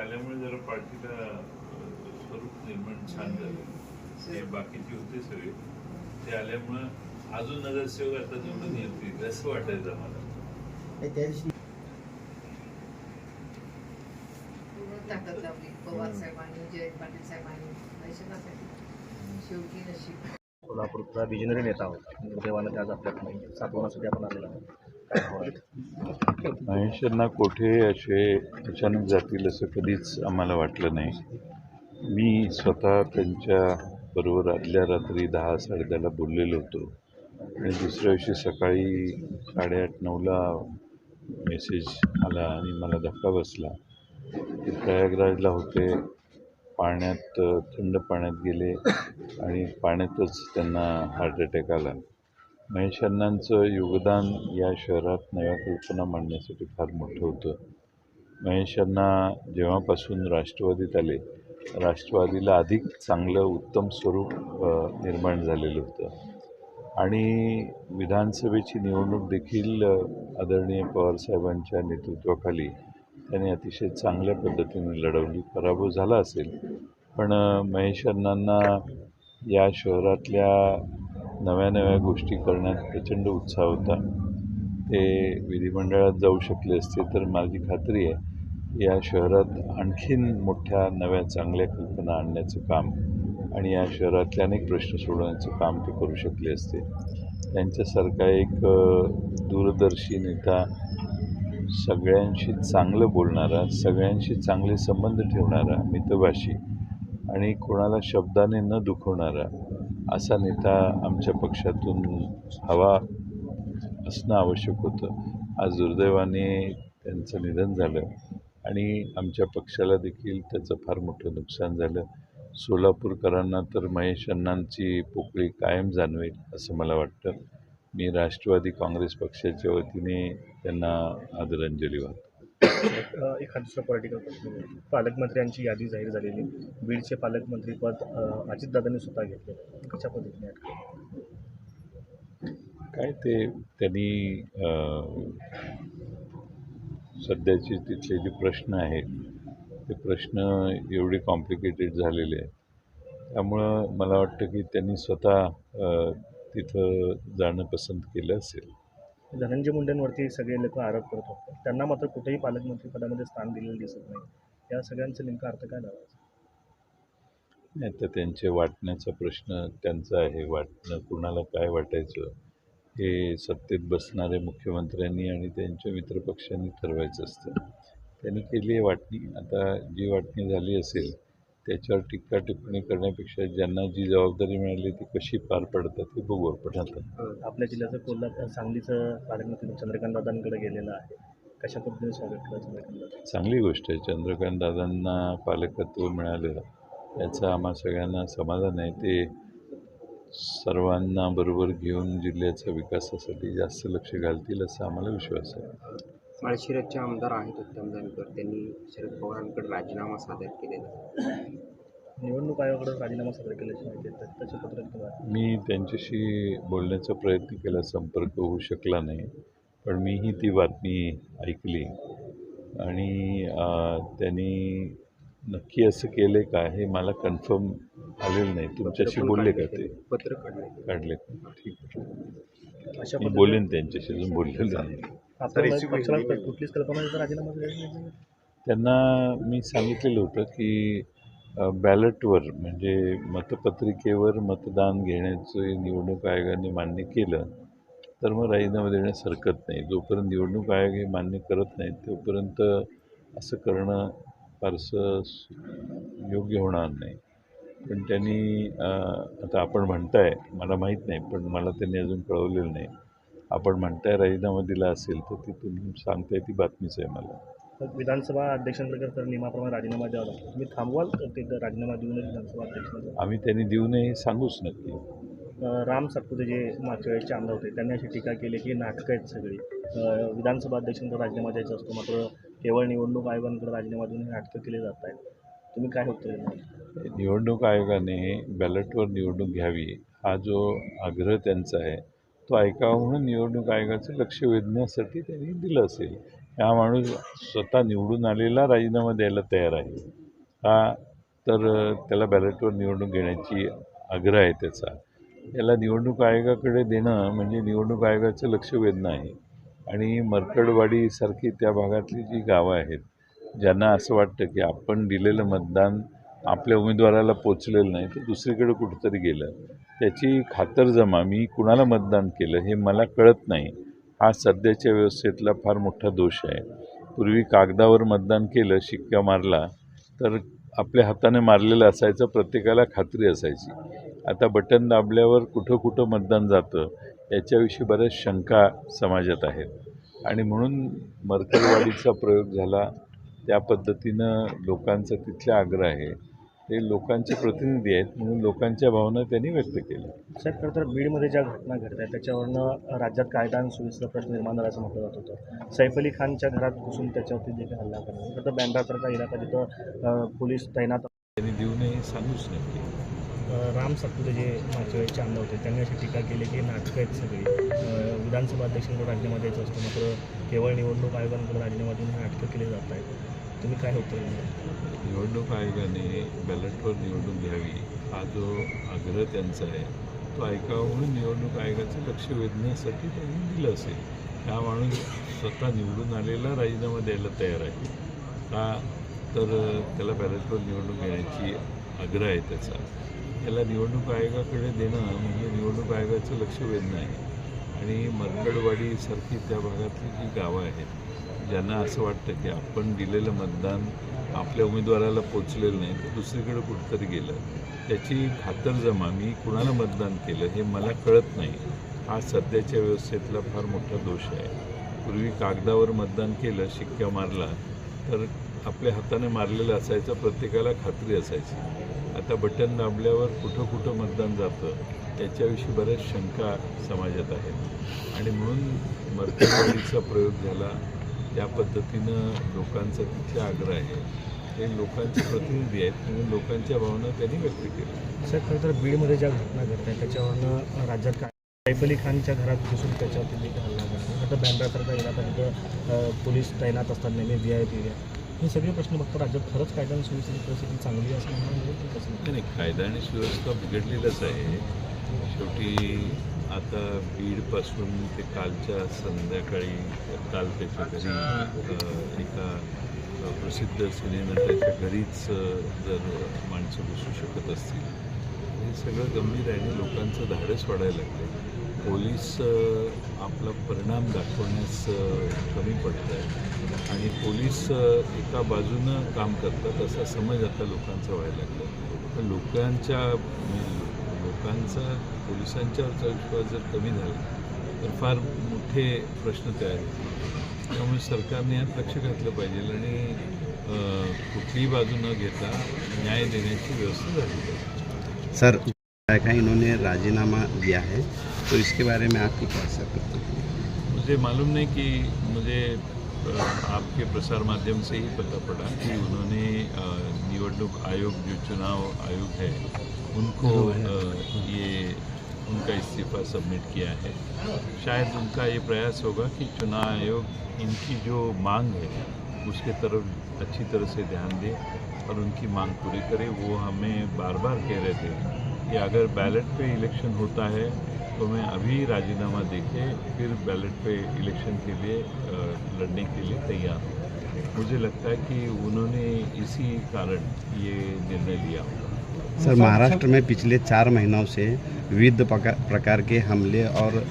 आल्यामुळे जरा पार्टीला स्वरूप निर्माण छान झालं. ते बाकीचे होते सगळे. ते आल्यामुळं अजून नगरसेवक आता निवडून येतील असं वाटायचं मला ताकद लावली. पवार साहेबांनी जयंत पाटील साहेबांनी. शेवटी नशीब. सोलापूरचा विजनरी नेता होता. दुर्दैवानं ते आज आपल्याकडे सातवण्यासाठी आपण आलेला? महेशांना कोठे असे अचानक जातील असं कधीच आम्हाला वाटलं नाही. मी स्वतः त्यांच्या बरोबर आदल्या रात्री दहा साडेदहाला बोललेलो होतो. आणि दुसऱ्या दिवशी सकाळी साडेआठ नऊला मेसेज आला आणि मला धक्का बसला. ते प्रयागराजला होते. पाण्यात थंड पाण्यात गेले आणि पाण्यातच त्यांना हार्ट अटॅक आला. महेश अण्णांचं योगदान या शहरात नव्या कल्पना मांडण्यासाठी फार मोठं होतं. महेश अण्णा जेव्हापासून राष्ट्रवादीत आले राष्ट्रवादीला अधिक चांगलं उत्तम स्वरूप निर्माण झालेलं होतं. आणि विधानसभेची निवडणूक देखील आदरणीय पवारसाहेबांच्या नेतृत्वाखाली त्यांनी अतिशय चांगल्या पद्धतीने लढवली. पराभव झाला असेल. पण महेश अण्णांना या शहरातल्या नव्या नव्या गोष्टी करण्यात प्रचंड उत्साह होता. ते विधिमंडळात जाऊ शकले असते तर माझी खात्री आहे या शहरात आणखीन मोठ्या नव्या चांगल्या कल्पना आणण्याचं काम आणि या शहरातले अनेक प्रश्न सोडवण्याचं काम ते करू शकले असते. त्यांच्यासारखा एक दूरदर्शी नेता सगळ्यांशी चांगलं बोलणारा सगळ्यांशी चांगले संबंध ठेवणारा मितभाषी आणि कोणाला शब्दाने न दुखवणारा असा नेता आमच्या पक्षातून हवा असणं आवश्यक होतं. आज दुर्दैवाने त्यांचं निधन झालं आणि आमच्या पक्षाला देखील त्याचं फार मोठं नुकसान झालं. सोलापूरकरांना तर महेश अण्णांची पोकळी कायम जाणवेल असं मला वाटतं. मी राष्ट्रवादी काँग्रेस पक्षाच्या वतीने त्यांना आदरांजली वाहतो. अ, एखाद दुसरा पॉलिटिकल प्रश्न पालकमंत्र्यांची यादी जाहीर झालेली. बीडचे पालकमंत्रीपद अजितदादांनी स्वतः घेतलं कशा पद्धतीने काय ते त्यांनी सध्याचे तिथले जे प्रश्न आहेत ते प्रश्न एवढे कॉम्प्लिकेटेड झालेले आहेत. त्यामुळं मला वाटतं की त्यांनी स्वतः तिथं जाणं पसंत केलं असेल. धनंजय मुंडेंवरती सगळे लोक आरोप करत होते. त्यांना मात्र कुठेही पालकमंत्री पदामध्ये स्थान दिलेलं दिसत नाही. या सगळ्यांचा नेमका अर्थ काय नाही तर त्यांचे वाटण्याचा प्रश्न त्यांचा आहे. वाटणं कुणाला काय वाटायचं? हे सत्तेत बसणाऱ्या मुख्यमंत्र्यांनी आणि त्यांच्या मित्रपक्षांनी ठरवायचं असतं. त्यांनी केली आहे वाटणी. आता जी वाटणी झाली असेल त्याच्यावर टीका टिप्पणी करण्यापेक्षा ज्यांना जी जबाबदारी मिळाली ती कशी पार पडतात हे बघू आपण आता. आपल्या जिल्ह्याचं कोल्हापूर सांगलीचं पालकमंत्री चंद्रकांत दादांकडे गेलेलं आहे. कशा पद्धतीने स्वागत केलं चंद्रकांत चांगली गोष्ट आहे. चंद्रकांत दादांना पालकत्व मिळालं याचं आम्हा सगळ्यांना समाधान आहे. ते सर्वांना बरोबर घेऊन जिल्ह्याच्या विकासासाठी जास्त लक्ष घालतील असा आम्हाला विश्वास आहे. माळशिरसचे आमदार आहेत उत्तम जानकर. त्यांनी शरद पवारांकडे राजीनामा सादर केलेला. निवडणूक आयोगाकडे राजीनामा सादर केल्याची माहिती आहे. तर त्याचे पत्रक तुम्हाला? आहे. मी त्यांच्याशी बोलण्याचा प्रयत्न केला संपर्क होऊ शकला नाही. पण मीही ती बातमी ऐकली. आणि त्यांनी नक्की असं केलं का हे मला कन्फर्म आलेलं नाही. तुमच्याशी बोलले का ते? पत्र काढले काढले का? ठीक आहे. अशा मी पद्धतीने बोलेन त्यांच्याशी अजून बोललेलं नाही. कुठलीच कल्पना राजीनामा नाही. त्यांना मी सांगितलेलं होतं की बॅलेटवर म्हणजे मतपत्रिकेवर मतदान घेण्याचं निवडणूक आयोगाने मान्य केलं तर मग राजीनामा देण्यास हरकत नाही. जोपर्यंत निवडणूक आयोग हे मान्य करत नाही तोपर्यंत असं करणं फारसं योग्य होणार नाही. पण त्यांनी आता आपण म्हणताय मला माहीत नाही पण मला त्यांनी अजून कळवलेलं नाही. आपण म्हणताय राजीनामा दिला असेल तर ती तुम्ही सांगताय ती बातमीच आहे मला. विधानसभा अध्यक्षांकडे तर नियमाप्रमाणे राजीनामा द्यावा लागतो. तुम्ही थांबवाल ते राजीनामा देऊनच विधानसभा अध्यक्षांना आम्ही त्यांनी देऊ नये हे सांगूच नक्की. राम सातपुते जे मागच्या वेळेसचे आमदार होते त्यांनी अशी टीका केली की नाटकं आहेत सगळी. विधानसभा अध्यक्षांकडे राजीनामा द्यायचा असतो मात्र केवळ निवडणूक आयोगांकडे राजीनामा देऊन हे नाटकं केले जात आहेत. तुम्ही काय उत्तर? निवडणूक आयोगाने बॅलेटवर निवडणूक घ्यावी हा जो आग्रह त्यांचा आहे तो ऐकावा म्हणून निवडणूक आयोगाचं लक्ष वेधण्यासाठी त्यांनी दिलं असेल. हा माणूस स्वतः निवडून आलेला राजीनामा द्यायला तयार आहे. हा तर त्याला बॅलेटवर निवडणूक घेण्याची आग्रह आहे त्याचा. याला निवडणूक आयोगाकडे देणं म्हणजे निवडणूक आयोगाचं लक्ष वेधणं आहे. आणि मरकडवाडीसारखी त्या भागातली जी गावं आहेत ज्यांना असं वाटतं की आपण दिलेलं मतदान आपल्या उमेदवाराला पोचलेलं नाही तर दुसरीकडे कुठेतरी गेलं. त्याची खातरजमा मी कुणाला मतदान केलं हे मला कळत नाही. हा सध्याच्या व्यवस्थेतला फार मोठा दोष आहे. पूर्वी कागदावर मतदान केलं शिक्का मारला तर आपल्या हाताने मारलेलं असायचं प्रत्येकाला खात्री असायची. आता बटन दाबल्यावर कुठं कुठं मतदान जातं याच्याविषयी बऱ्याच शंका समाजात आहेत. आणि म्हणून मरकरवाडीचा प्रयोग झाला त्या पद्धतीनं लोकांचा तिथला आग्रह आहे. ते लोकांचे प्रतिनिधी आहेत म्हणून लोकांच्या भावना त्यांनी व्यक्त केल्या. साहेब खरं तर बीडमध्ये ज्या घटना घडत आहेत त्याच्यावरनं राज्यात कायदा आणि सुव्यवस्थेचा प्रश्न निर्माण झाल्याचं म्हटलं जात होतं. सैफ अली खानच्या घरात घुसून त्याच्यावरती देखील हल्ला करणं खरं तर बँड्रासारखा इलाका जिथं पोलीस तैनात त्यांनी देऊ नये सांगूच अं, राम सातपुते जे मागच्या वेळेस आमदार होते त्यांनी अशी टीका केली की नाटकं आहेत सगळी. विधानसभा अध्यक्षांकडे राजीनामा द्यायचं असतं मात्र केवळ निवडणूक आयोगांकडे राजीनामा देऊन नाटकं केली जात आहेत तुम्ही काय होतं निवडणूक आयोगाने बॅलेटवर निवडणूक घ्यावी हा जो आग्रह त्यांचा आहे तो ऐकावा म्हणून निवडणूक आयोगाचं लक्ष वेधण्यासाठी त्यांनी दिलं असेल. हा माणूस स्वतः निवडून आलेला राजीनामा द्यायला तयार आहे. का तर त्याला बॅलेटवर निवडणूक घेण्याची आग्रह आहे त्याचा. त्याला निवडणूक आयोगाकडे देणं म्हणजे निवडणूक आयोगाचं लक्ष वेधणं आहे. आणि मरकडवाडीसारखी त्या भागातली जी गावं आहेत ज्यांना असं वाटतं की आपण दिलेलं मतदान आपल्या उमेदवाराला पोचलेलं नाही तर दुसरीकडे कुठंतरी गेलं. त्याची खातरजमा मी कुणाला मतदान केलं हे मला कळत नाही. हा सध्याच्या व्यवस्थेतला फार मोठा दोष आहे. पूर्वी कागदावर मतदान केलं शिक्का मारला तर आपल्या हाताने मारलेलं असायचं प्रत्येकाला खात्री असायची. आता बटन दाबल्यावर कुठं कुठं मतदान जातं याच्याविषयी बऱ्याच शंका समाजात आहेत. आणि म्हणून मरकटवाडीचा प्रयोग झाला त्या पद्धतीनं लोकांचा तिथे आग्रह आहे. ते लोकांचे प्रतिनिधी आहेत म्हणून लोकांच्या भावना त्यांनी व्यक्त केल्या. सर खरं तर बीडमध्ये ज्या घटना घडत आहेत त्याच्यावरनं राज्यात काय? सैफ अली खानच्या घरात घुसून त्याच्यावरती देखील हल्ला करणं आता तर बँड्रासारखा इलाका पोलीस तैनात असतात नेहमी व्ही आय पी हे सगळे प्रश्न बघता राज्यात खरंच कायदा आणि सुव्यवस्थेची परिस्थिती चांगली असं म्हणणं म्हणजे नाही नाही, कायदा आणि सुव्यवस्था बिघडलेलंच आहे. शेवटी आता बीडपासून ते कालच्या संध्याकाळी काल त्याच्या घरी एका प्रसिद्ध सिनेनटाच्या घरीच जर माणसं घुसू शकत असतील. हे सगळं गंभीर आहे आणि लोकांचं धाडस वाढायला लागलं पोलीस आपला परिणाम दाखवण्यास कमी पडत आहे आणि पोलीस एका बाजूनं काम करतात असा समज आता लोकांचा व्हायला लागला तर लोकांच्या लोकांचा पोलिसांच्यावरचा विश्वास जर कमी झाला तर फार मोठे प्रश्न तयार होतील. त्यामुळे सरकारने यात लक्ष घातलं पाहिजे आणि कुठलीही बाजू न घेता न्याय देण्याची व्यवस्था झाली पाहिजे. सर का इन्होंने राजीनामा दिया है तो इसके बारे में आपकी क्या सकते हैं? मुझे मालूम नहीं कि मुझे आपके प्रसार माध्यम से ही पता पड़ा कि उन्होंने निवडणूक आयोग जो चुनाव आयोग है उनको ये उनका इस्तीफ़ा सबमिट किया है। शायद उनका ये प्रयास होगा कि चुनाव आयोग इनकी जो मांग है उसके तरफ़ अच्छी तरह से ध्यान दे और उनकी मांग पूरी करे वो हमें बार बार कह रहे थे। कि अगर बैलेट पे इलेक्शन होता है तो मैं अभी राजीनामा देके फिर बैलेट पे इलेक्शन के लिए लड़ने के लिए तैयार हूँ। मुझे लगता है कि उन्होंने इसी कारण ये निर्णय लिया होगा। सर, महाराष्ट्र में पिछले चार महीनों से विविध प्रकार के हमले और